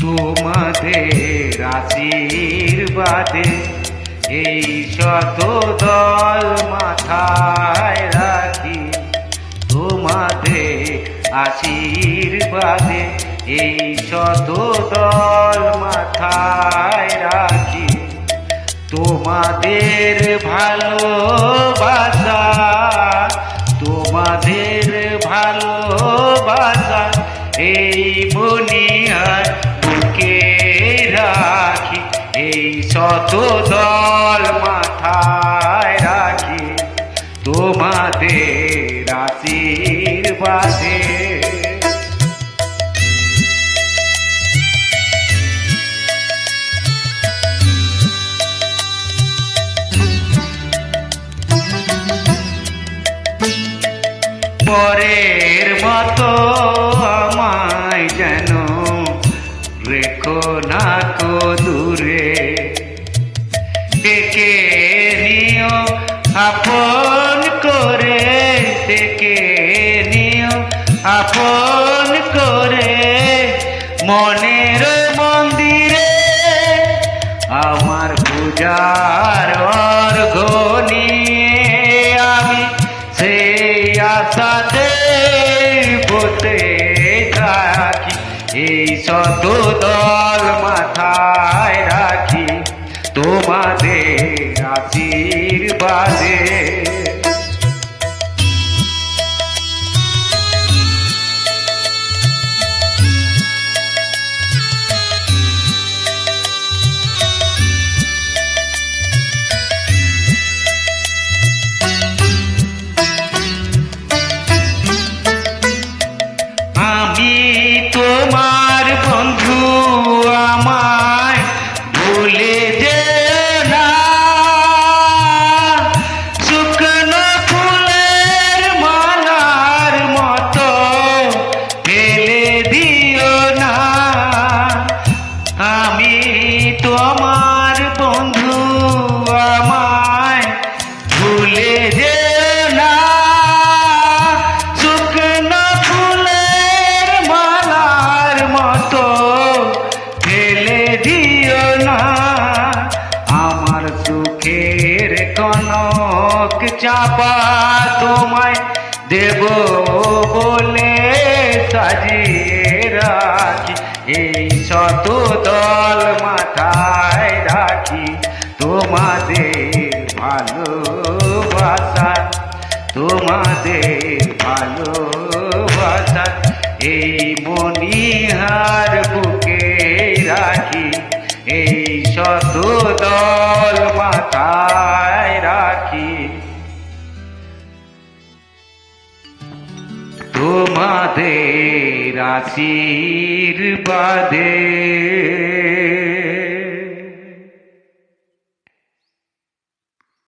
তোমাদের আশীর্বাদে এই শত দল মাথায় রাখি। তোমাদের আশীর্বাদে এই শত দল মাথায় রাখি। তোমাদের ভালোবাসা তোমাদের ভালোবাসা, এই বনিয়ার শত দল মাথায় রাখি তোমাদের আশীর্বাদে। পরের মতো রেখো না কো দূরে। ডেকে নিও আপন করে। ডেকে নিও আপন করে। মনের মন্দিরে আমার পূজার অর্ঘ নিয়ে আমি সেই আশাতে থাকি এই শত দল মাথায় রাখি তোমাদের আশীর্বাদে। আমার সুখের কনক চাপা তোমায় দেব বলে সাজিয়ে রাখি। এই শত দল মাথায় রাখি তোমাদের ভালোবাসা তোমাদের ভালোবাসা এই মনিহার বুকে রাখি এই শত দল মাথায় রাখি। তোমাদের আশীর্বাদে